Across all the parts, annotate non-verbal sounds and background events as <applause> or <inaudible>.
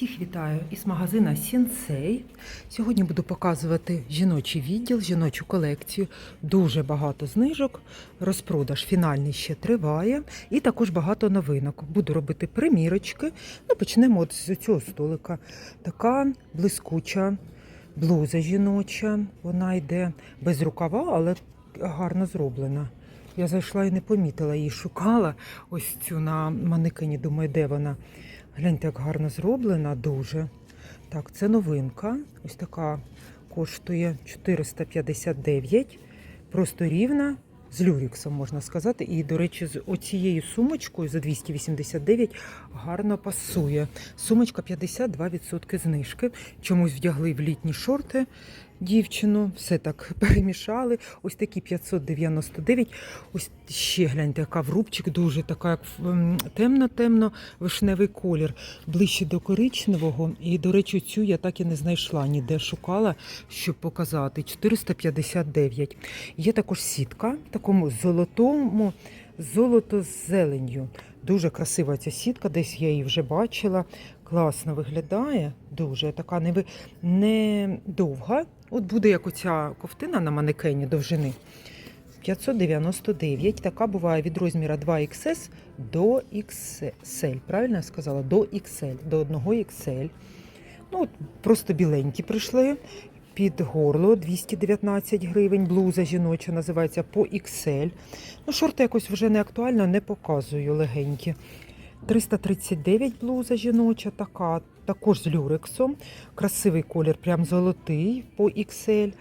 Всіх вітаю із магазина Сінсей. Сьогодні буду показувати жіночий відділ, жіночу колекцію. Дуже багато знижок. Розпродаж фінальний ще триває. І також багато новинок. Буду робити примірочки. Ну, почнемо з цього столика. Така блискуча блуза жіноча. Вона йде без рукава, але гарно зроблена. Я зайшла і не помітила її, шукала ось цю на манекені. Думаю, де вона. Гляньте, як гарно зроблена, дуже. Так, це новинка. Ось така коштує 459. Просто рівна з люріксом, можна сказати. І, до речі, з оцією сумочкою за 289 гарно пасує. Сумочка 52% знижки. Чомусь вдягли в літні шорти дівчину, все так <laughs> перемішали. Ось такі 599. Ось ще гляньте, яка в рубчик дуже така, як м, темно-темно вишневий колір, ближче до коричневого. І, до речі, цю я так і не знайшла, ніде шукала, щоб показати. 459. Є також сітка в такому золотому, золото з зеленью. Дуже красива ця сітка, десь я її вже бачила. Класно виглядає, дуже така не, не довга. От буде як оця ковтина на манекені довжини. 599. Така буває від розміра 2XS до XL. Правильно я сказала? До XL, до 1 XL. Ну, от просто біленькі прийшли. Під горло 219 гривень. Блуза жіноча називається по XL. Ну, шорти якось вже не актуально, не показую легенькі. 339 блуза жіноча, така, також з люрексом. Красивий колір, прям золотий по XL.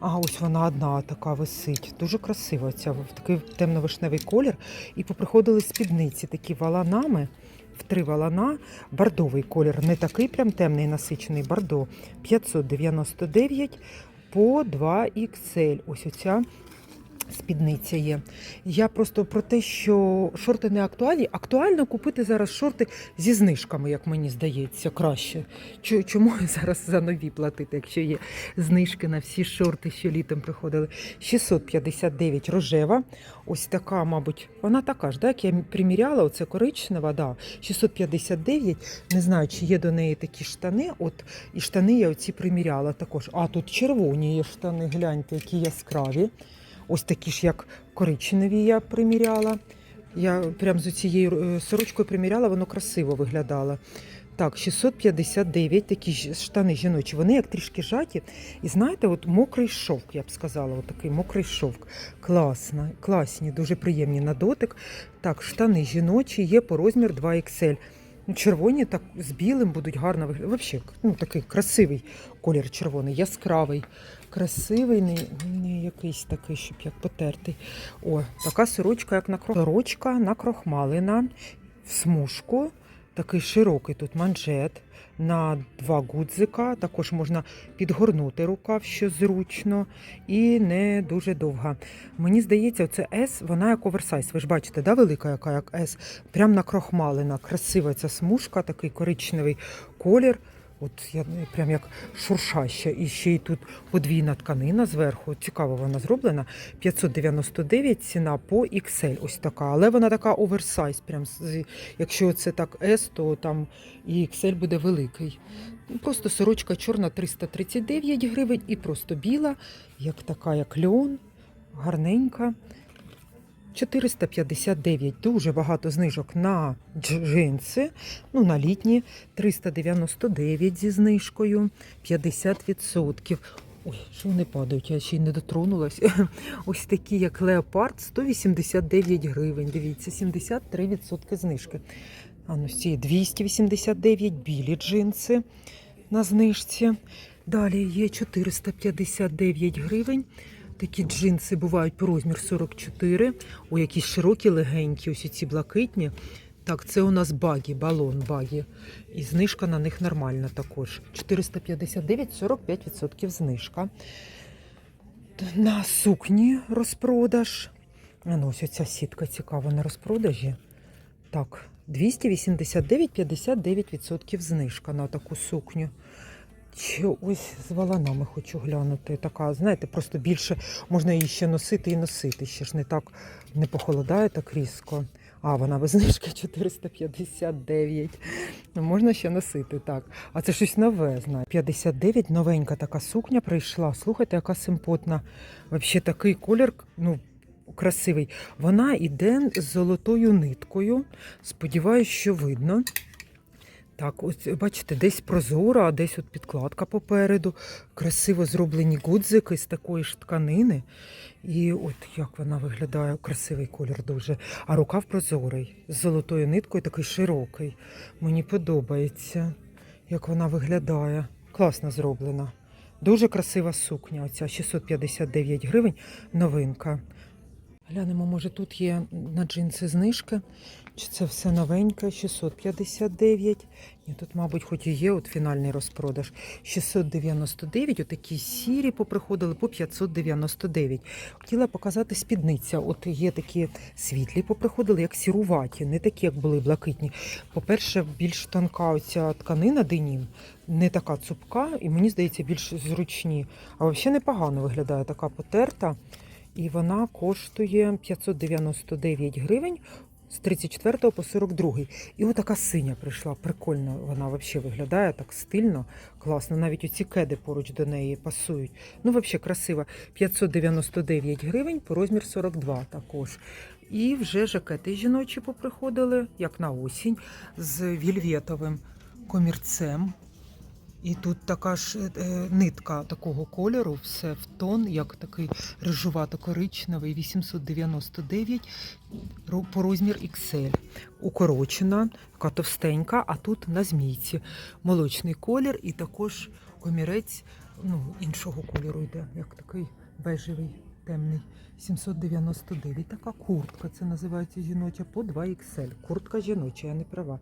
А ось вона одна така висить. Дуже красива ця такий темно-вишневий колір. І поприходили спідниці такі валанами. В три валана бордовий колір, не такий прям темний насичений бордо. 599 по 2 XL. Ось оця спідниця є. Я просто про те, що шорти не актуальні. Актуально купити зараз шорти зі знижками, як мені здається, краще. Чо- Чому зараз за нові платити, якщо є знижки на всі шорти, що літом приходили? 659 рожева. Ось така, мабуть, вона така ж, да, як я приміряла, оце коричнева, да, 659. Не знаю, чи є до неї такі штани. От і штани я оці приміряла також. А тут червоні є штани, гляньте, які яскраві. Ось такі ж, як коричневі, я приміряла. Я прям з цією е, сорочкою приміряла, воно красиво виглядало. Так, 659 такі штани жіночі. Вони як трішки жаті. І знаєте, от мокрий шовк, я б сказала, от такий мокрий шовк. Класно, класні, дуже приємні на дотик. Так, штани жіночі є по розмір 2XL. Ну, Червоні так з білим будуть гарно виглядати. Взагалі, ну, такий красивий колір червоний, яскравий. Красивий, не, не якийсь такий, щоб як потертий. О, така сорочка, як на крох... Сорочка накрохмалена в смужку. Такий широкий тут манжет на два гудзика. Також можна підгорнути рукав, що зручно, і не дуже довга. Мені здається, це S, вона як оверсайз. Ви ж бачите, да, велика, яка як S. Прям накрохмалена. Красива ця смужка, такий коричневий колір. От я ну, прям як шуршаща. І ще й тут подвійна тканина зверху. Цікаво вона зроблена. 599 ціна по XL. Ось така. Але вона така оверсайз. Прям якщо це так S, то там і XL буде великий. Просто сорочка чорна 339 гривень і просто біла, як така, як льон, гарненька. 459, дуже багато знижок на джинси, ну на літні 399 зі знижкою, 50%. Ой, що вони падають, я ще й не дотронулась. <laughs> Ось такі, як леопард, 189 гривень. Дивіться, 73% знижки. А ну ці 289 білі джинси на знижці. Далі є 459 гривень. Такі джинси бувають по розмір 44. О, якісь широкі, легенькі, ось ці блакитні. Так, це у нас багі, балон багі. І знижка на них нормальна також. 459, 45% знижка. На сукні розпродаж. Ну, ось ця сітка цікава на розпродажі. Так, 289, 59% знижка на таку сукню. Чи ось з валанами хочу глянути. Така, знаєте, просто більше можна її ще носити і носити. Ще ж не так не похолодає так різко. А, вона без знижки <laughs> 459. Ну, можна ще носити, так. А це щось нове, знаю. 59, новенька така сукня прийшла. Слухайте, яка симпотна. Взагалі такий колір, ну, красивий. Вона йде з золотою ниткою. Сподіваюсь, що видно. Так, ось бачите, десь прозора, а десь от підкладка попереду. Красиво зроблені гудзики з такої ж тканини. І от як вона виглядає, красивий колір дуже. А рукав прозорий, з золотою ниткою, такий широкий. Мені подобається, як вона виглядає. Класно зроблена. Дуже красива сукня. Оця 659 гривень, новинка. Глянемо, може тут є на джинси знижки. Чи це все новеньке? 659. Ні, тут, мабуть, хоч і є от фінальний розпродаж. 699, отакі сірі поприходили по 599. Хотіла показати спідниця. От є такі світлі поприходили, як сіруваті, не такі, як були блакитні. По-перше, більш тонка оця тканина денім, не така цупка, і мені здається, більш зручні. А взагалі непогано виглядає така потерта. І вона коштує 599 гривень з 34 по 42. І отака синя прийшла. Прикольно вона взагалі виглядає так стильно, класно. Навіть оці кеди поруч до неї пасують. Ну, взагалі красиво. 599 гривень по розмір 42 також. І вже жакети жіночі поприходили, як на осінь, з вільветовим комірцем. І тут така ж е, нитка такого кольору, все в тон, як такий рижувато-коричневий, 899 по розмір XL. Укорочена, така товстенька, а тут на змійці. Молочний колір і також комірець ну, іншого кольору йде, як такий бежевий, темний. 799. Така куртка, це називається жіноча по 2 XL. Куртка жіноча, я не права.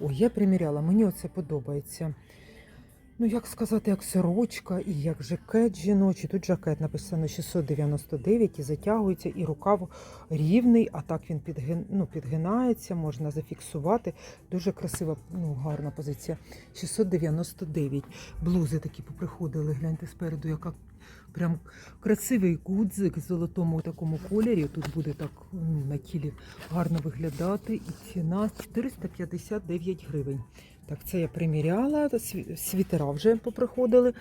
Ой, я приміряла, мені оце подобається. Ну, як сказати, як сорочка і як жакет жіночий. Тут жакет написано 699 і затягується, і рукав рівний, а так він підгин, ну, підгинається, можна зафіксувати. Дуже красива, ну, гарна позиція. 699. Блузи такі поприходили. Гляньте спереду, яка прям красивий гудзик в золотому такому кольорі. Тут буде так ну, на тілі гарно виглядати. І ціна 459 гривень. Так, це я приміряла, світера вже поприходили.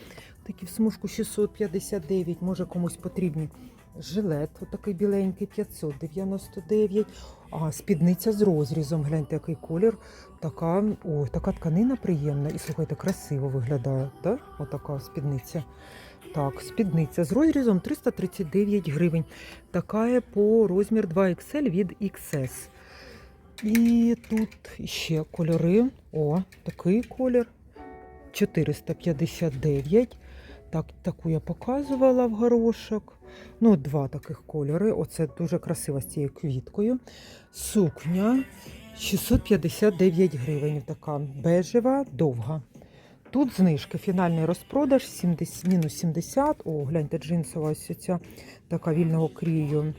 Такі в смужку 659, може комусь потрібні. Жилет, отакий біленький, 599. А спідниця з розрізом. Гляньте, який колір. Така, о, така тканина приємна. І слухайте, красиво виглядає. Да? Отака спідниця. Так, спідниця з розрізом 339 гривень. Така є по розмір 2XL від XS. І тут ще кольори. О, такий колір. 459. Так, таку я показувала в горошок. Ну, два таких кольори. Оце дуже красиво з цією квіткою. Сукня 659 гривень. Така бежева, довга. Тут знижки, фінальний розпродаж 70, мінус 70. О, гляньте, джинсова ось ця така вільного крію.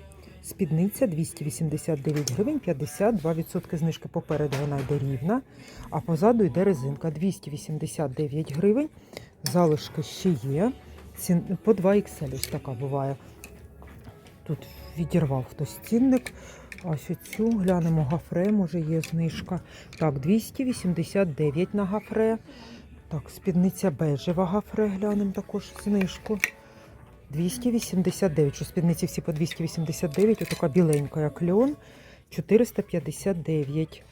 Спідниця 289 гривень, 52% знижки попереду вона йде рівна, а позаду йде резинка 289 гривень. Залишки ще є. По 2 XL ось така буває. Тут відірвав хтось цінник. А ось цю глянемо гафре, може є знижка. Так, 289 на гафре. Так, спідниця бежева гафре, глянемо також знижку. 289, що спідниці всі по 289, отака біленька, як льон, 459.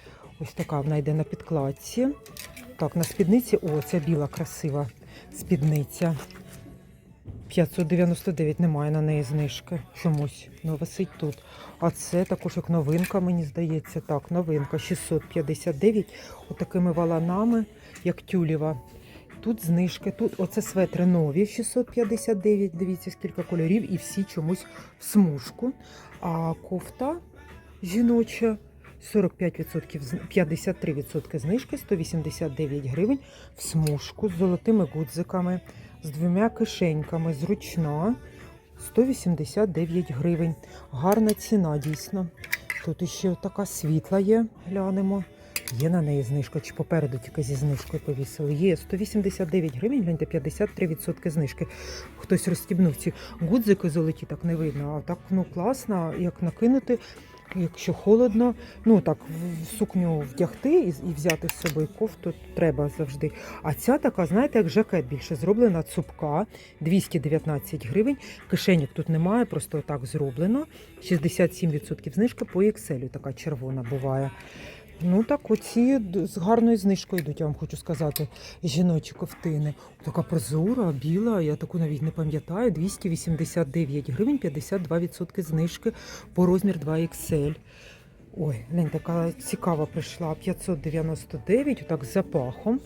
Ось така вона йде на підкладці. Так, на спідниці, о, ця біла красива спідниця. 599 немає на неї знижки чомусь. Ну, висить тут. А це також як новинка, мені здається. Так, новинка 659. Отакими валанами, як тюлєва. Тут знижки, тут оце светри нові 659. Дивіться, скільки кольорів, і всі чомусь в смужку. А кофта жіноча 45%, 53% знижки, 189 гривень в смужку з золотими гудзиками, з двома кишеньками, зручна. 189 гривень. Гарна ціна, дійсно. Тут іще така світла є, глянемо. Є на неї знижка, чи попереду тільки зі знижкою повісили. Є 189 гривень, гляньте, 53% знижки. Хтось розстібнув ці гудзики золоті, так не видно. А так ну класно, як накинути якщо холодно, ну так, в сукню вдягти і, і взяти з собою кофту треба завжди. А ця така, знаєте, як жакет більше зроблена, цупка, 219 гривень. Кишеньок тут немає, просто так зроблено. 67% знижка по XL, така червона буває. Ну так, оці з гарною знижкою йдуть, я вам хочу сказати, жіночі ковтини. Така прозора, біла, я таку навіть не пам'ятаю. 289 гривень, 52% знижки по розмір 2XL. Ой, глянь, така цікава прийшла. 599, отак з запахом.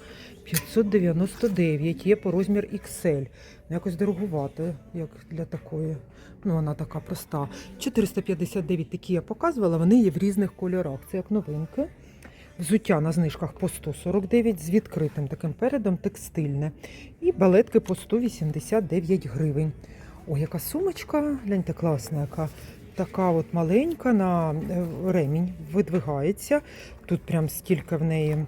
599 є по розмір XL. Ну, Якось дорогувати, як для такої. Ну, вона така проста. 459 такі я показувала, вони є в різних кольорах. Це як новинки. Взуття на знижках по 149 з відкритим таким передом текстильне. І балетки по 189 гривень. Ой, яка сумочка, гляньте, класна, яка така от маленька на е, ремінь видвигається. Тут прям стільки в неї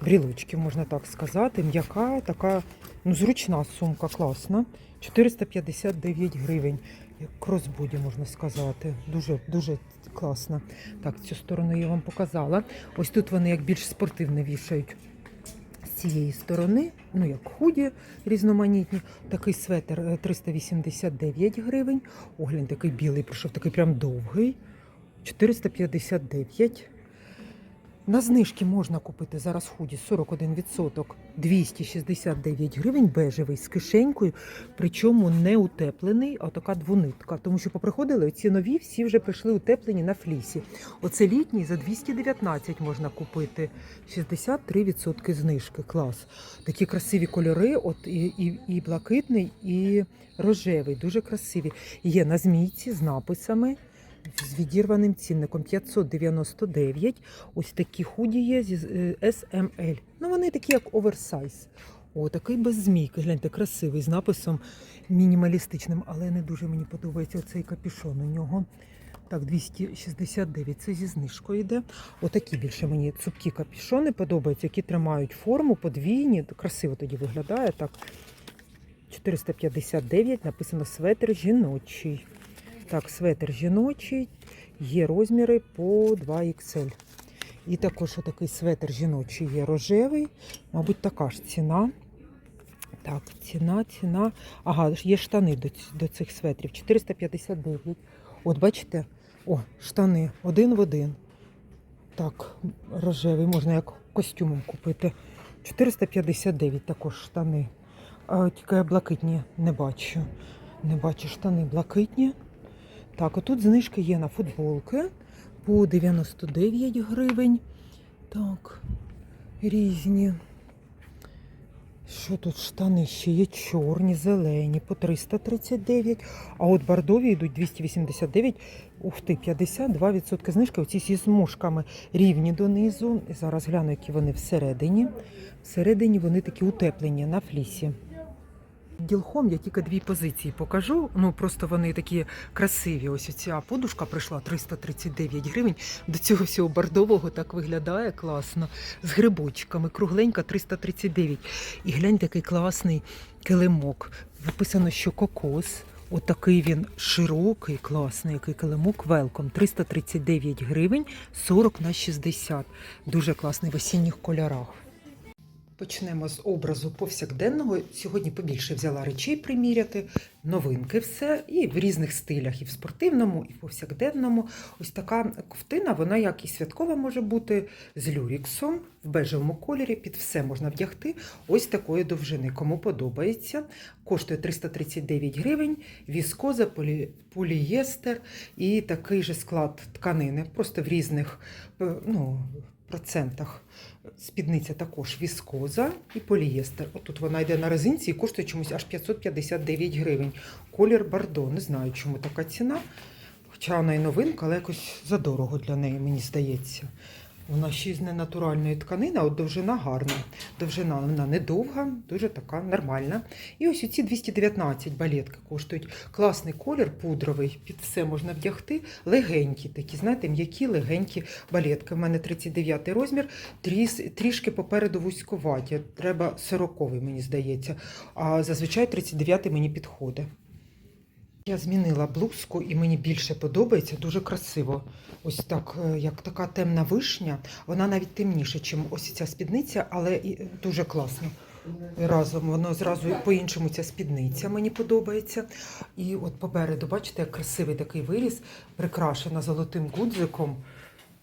брілочків, можна так сказати. М'яка, така ну, зручна сумка, класна. 459 гривень. Як кросбоді, можна сказати. Дуже, дуже класна. Так, цю сторону я вам показала. Ось тут вони як більш спортивно вішають. З цієї сторони, ну як худі різноманітні, такий светр е, 389 гривень. Оглянь, такий білий пройшов, такий прям довгий. 459. На знижки можна купити зараз худі 41%, 269 гривень, бежевий з кишенькою, причому не утеплений, а така двонитка. Тому що поприходили ці нові, всі вже прийшли утеплені на флісі. Оце літній за 219 можна купити. 63% знижки. Клас. Такі красиві кольори, от і, і, і блакитний, і рожевий. Дуже красиві. Є на змійці з написами з відірваним цінником 599. Ось такі худі є зі е, SML. Ну вони такі, як оверсайз. О, такий без змійки. Гляньте, красивий з написом мінімалістичним, але не дуже мені подобається оцей капюшон у нього. Так, 269, це зі знижкою йде. Отакі більше мені цупкі капюшони подобаються, які тримають форму, подвійні. Красиво тоді виглядає. Так, 459, написано светр жіночий. Так, светр жіночий, є розміри по 2XL. І також отакий светр жіночий є рожевий. Мабуть, така ж ціна. Так, ціна, ціна. Ага, є штани до, до цих светрів. 459. От бачите, о, штани один в один. Так, рожевий, можна як костюмом купити. 459 також штани. А, тільки я блакитні не бачу. Не бачу штани блакитні. Так, отут знижки є на футболки по 99 гривень. Так, різні. Що тут штани ще є чорні, зелені по 339, а от бордові йдуть 289, ух ти, 52% знижки. Оці зі смужками рівні донизу. Зараз гляну, які вони всередині. Всередині вони такі утеплені на флісі. Ділхом я тільки дві позиції покажу. Ну просто вони такі красиві. Ось ця подушка прийшла 339 гривень. До цього всього бордового так виглядає класно. З грибочками, кругленька 339. І глянь, такий класний килимок. Написано, що кокос. Отакий він широкий, класний, який килимок велком. 339 гривень, 40 на 60. Дуже класний в осінніх кольорах. Почнемо з образу повсякденного. Сьогодні побільше взяла речей приміряти, новинки все, і в різних стилях, і в спортивному, і в повсякденному. Ось така ковтина, вона як і святкова може бути з люріксом в бежевому кольорі. Під все можна вдягти. Ось такої довжини. Кому подобається. Коштує 339 гривень, віскоза, полі... і такий же склад тканини, просто в різних е, ну, процентах. Спідниця також віскоза і полієстер. Отут вона йде на резинці і коштує чомусь аж 559 гривень. Колір бордо. Не знаю, чому така ціна. Хоча вона і новинка, але якось задорого для неї, мені здається. Вона ще з ненатуральної тканини, от довжина гарна. Довжина вона недовга, дуже така нормальна. І ось ці 219 балетки коштують. Класний колір, пудровий, під все можна вдягти. Легенькі такі, знаєте, м'які, легенькі балетки. У мене 39 розмір, трішки попереду вузькуваті. Треба 40 мені здається. А зазвичай 39 мені підходить. Я змінила блузку і мені більше подобається, дуже красиво. Ось так, е, як така темна вишня, вона навіть темніша, ніж ось ця спідниця, але і дуже класно. Разом воно зразу по-іншому ця спідниця мені подобається. І от попереду, бачите, як красивий такий виріс, прикрашена золотим гудзиком.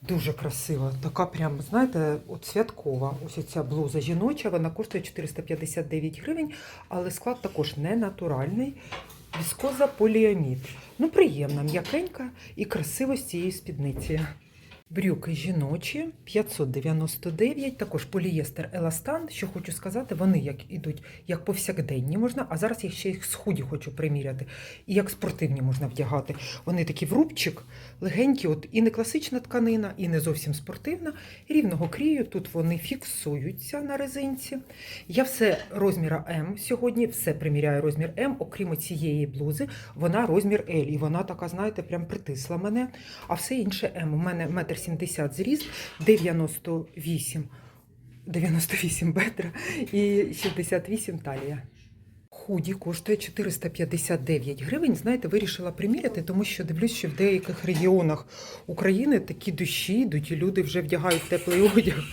Дуже красива. Така прям, знаєте, от святкова. Ось ця блуза жіноча, вона коштує 459 гривень, але склад також не натуральний. Віскоза поліамід. Ну, приємна, м'якенька і красиво з цієї спідниці. Брюки жіночі 599, також полієстер еластан. Що хочу сказати, вони як ідуть як повсякденні можна, а зараз я ще їх з худі хочу приміряти. І як спортивні можна вдягати. Вони такі в рубчик, легенькі, от і не класична тканина, і не зовсім спортивна. Рівного крію. Тут вони фіксуються на резинці. Я все розміра М сьогодні, все приміряю розмір М, окрім цієї блузи, вона розмір L. І вона така, знаєте, прям притисла мене. А все інше М. У мене метр 70 зріст, 98, 98 бедра і 68 талія. Худі коштує 459 гривень. Знаєте, вирішила приміряти, тому що дивлюсь, що в деяких регіонах України такі дощі йдуть, і люди вже вдягають теплий одяг.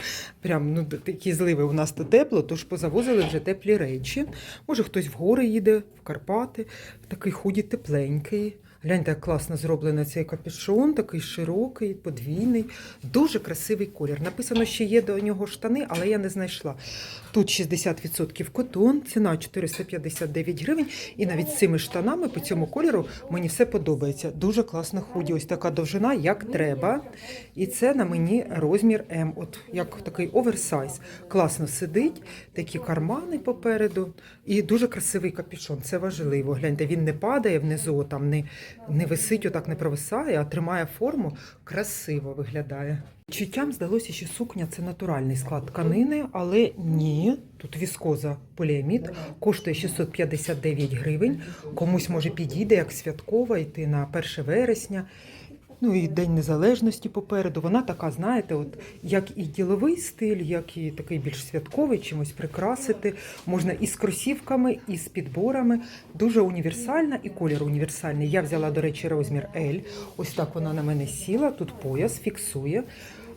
Прям ну такі зливи. У нас то тепло, тож позавозили вже теплі речі. Може, хтось в гори їде, в Карпати, такий худі тепленький. Гляньте, як класно зроблений цей капюшон, такий широкий, подвійний, дуже красивий колір. Написано, що є до нього штани, але я не знайшла. Тут 60% котон, ціна 459 гривень. І навіть з цими штанами по цьому кольору мені все подобається. Дуже класна худі. Ось така довжина, як треба. І це на мені розмір М. От як такий оверсайз. Класно сидить, такі кармани попереду. І дуже красивий капюшон. Це важливо. Гляньте, він не падає внизу, там не, не висить, отак не провисає, а тримає форму. Красиво виглядає. Чуттям здалося, що сукня це натуральний склад тканини, але ні. Тут віскоза поліамід коштує 659 гривень. Комусь може підійде як святкова йти на 1 вересня. Ну і День Незалежності попереду. Вона така, знаєте, от як і діловий стиль, як і такий більш святковий, чимось прикрасити. Можна і з кросівками, і з підборами. Дуже універсальна і колір універсальний. Я взяла, до речі, розмір L. Ось так вона на мене сіла. Тут пояс фіксує.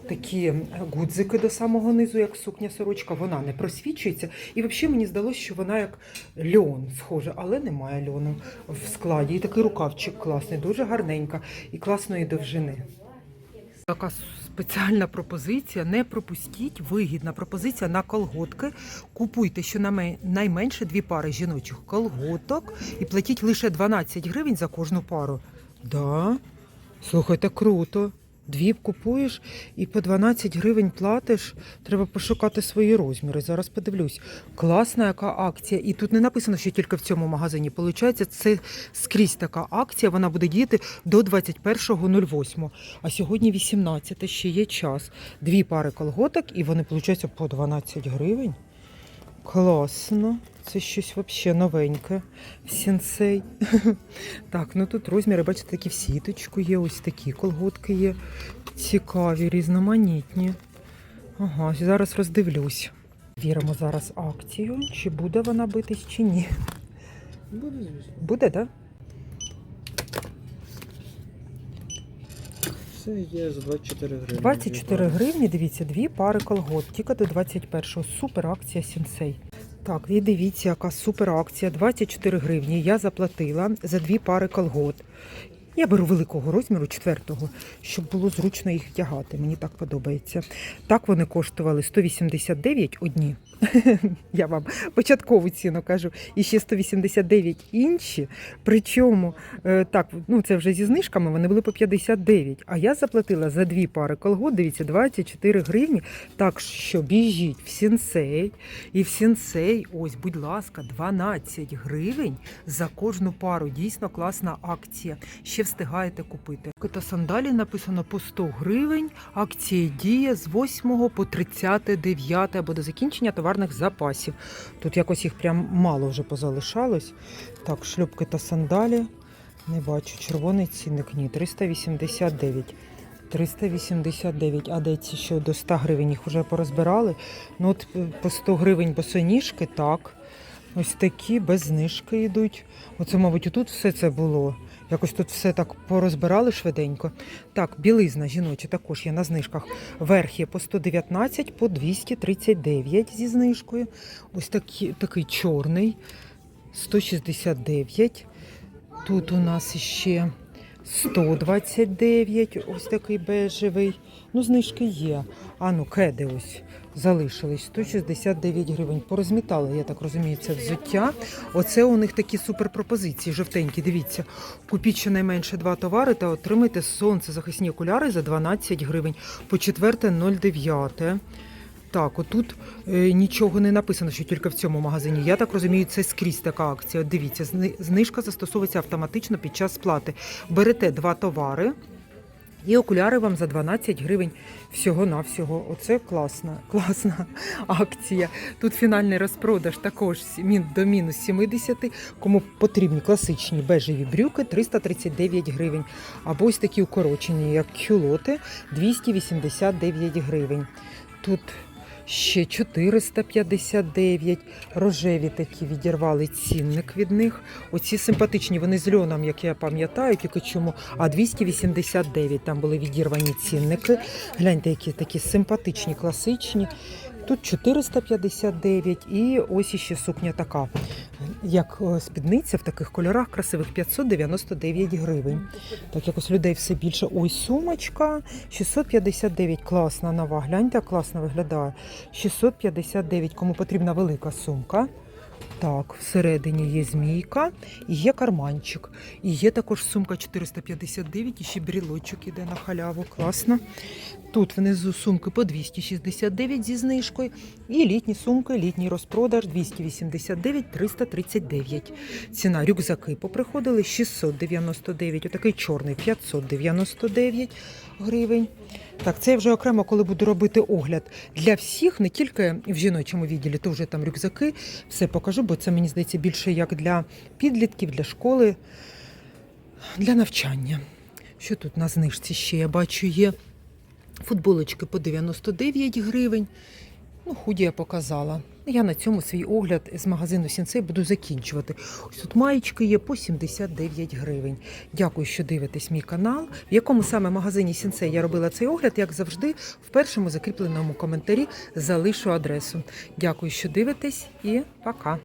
Такі гудзики до самого низу, як сукня сорочка, вона не просвічується. І взагалі мені здалося, що вона як льон схожа, але немає льону в складі. І такий рукавчик класний, дуже гарненька і класної довжини. Така спеціальна пропозиція. Не пропустіть, вигідна пропозиція на колготки. Купуйте щонайменше дві пари жіночих колготок і платіть лише 12 гривень за кожну пару. Да? Слухайте, круто. Дві купуєш і по 12 гривень платиш. Треба пошукати свої розміри. Зараз подивлюсь. Класна яка акція. І тут не написано, що тільки в цьому магазині. Получається, це скрізь така акція. Вона буде діяти до 21.08. А сьогодні 18 ще є час. Дві пари колготок, і вони получаються по 12 гривень. Класно. Це щось взагалі новеньке. Сінсей. <laughs> Так, ну тут розміри, бачите, такі в сіточку є, ось такі колготки є. Цікаві, різноманітні. Ага, зараз роздивлюсь. Віримо зараз акцію. Чи буде вона битись, чи ні. Буде, звісно. Буде, так? Да? Все є за 24 гривні. 24 гривні, дивіться, дві пари колгот, тільки до 21-го. Супер акція Сінсей. Так, і дивіться, яка супер акція. 24 гривні. Я заплатила за дві пари колгот. Я беру великого розміру, четвертого, щоб було зручно їх вдягати. Мені так подобається. Так вони коштували 189 одні. <laughs> Я вам початкову ціну кажу. І ще 189 інші. Причому, е, так, ну це вже зі знижками, вони були по 59. А я заплатила за дві пари колгот, дивіться, 24 гривні. Так що біжіть в сінсей. І в сінсей, ось, будь ласка, 12 гривень за кожну пару. Дійсно класна акція. Ще встигаєте купити. Та сандалі написано по 100 гривень. Акція діє з 8 по 39 або до закінчення товарних запасів. Тут якось їх прям мало вже позалишалось. Так, шлюпки та сандалі. Не бачу. Червоний цінник. Ні, 389. 389, а де ці що до 100 гривень їх вже порозбирали. Ну от е, по 100 гривень босоніжки, так. Ось такі без знижки йдуть. Оце, мабуть, тут все це було. Якось тут все так порозбирали швиденько. Так, білизна жіноча також є на знижках. Верх є по 119, по 239 зі знижкою. Ось такі, такий чорний 169. Тут у нас ще 129, ось такий бежевий. Ну, знижки є. А ну, кеди ось залишились 169 гривень. Порозмітали, я так розумію, це взуття. Оце у них такі суперпропозиції, жовтенькі. Дивіться, купіть щонайменше два товари та отримайте сонцезахисні окуляри за 12 гривень. По четверте 0,9. Так, отут е, нічого не написано, що тільки в цьому магазині. Я так розумію, це скрізь така акція. Дивіться, зни- знижка застосовується автоматично під час сплати. Берете два товари. І окуляри вам за 12 гривень всього-навсього. Оце класна, класна акція. Тут фінальний розпродаж також до мінус 70. Кому потрібні класичні бежеві брюки 339 гривень. Або ось такі укорочені, як кюлоти 289 гривень. Тут ще 459. Рожеві такі відірвали цінник від них. Оці симпатичні, вони з льоном, як я пам'ятаю, тільки чому. А 289 там були відірвані цінники. Гляньте, які такі симпатичні, класичні. Тут 459 і ось іще сукня така, як е, спідниця в таких кольорах красивих 599 гривень. Так якось людей все більше. Ой, сумочка 659, класна нова. Гляньте, класно виглядає. 659, кому потрібна велика сумка. Так, всередині є змійка і є карманчик. І є також сумка 459, і ще брілочок іде на халяву. Класно. Тут внизу сумки по 269 зі знижкою. І літні сумки, літній розпродаж 289, 339. Ціна рюкзаки поприходили 699, отакий чорний 599 гривень. Так, це вже окремо, коли буду робити огляд для всіх, не тільки в жіночому відділі, то вже там рюкзаки, все покажу, бо це мені здається більше як для підлітків, для школи, для навчання. Що тут на знижці ще я бачу є футболочки по 99 гривень. Ну, худі я показала. Я на цьому свій огляд з магазину Сінцей буду закінчувати. Ось тут маєчки є по 79 гривень. Дякую, що дивитесь мій канал. В якому саме магазині Сінцей я робила цей огляд, як завжди, в першому закріпленому коментарі залишу адресу. Дякую, що дивитесь, і пока.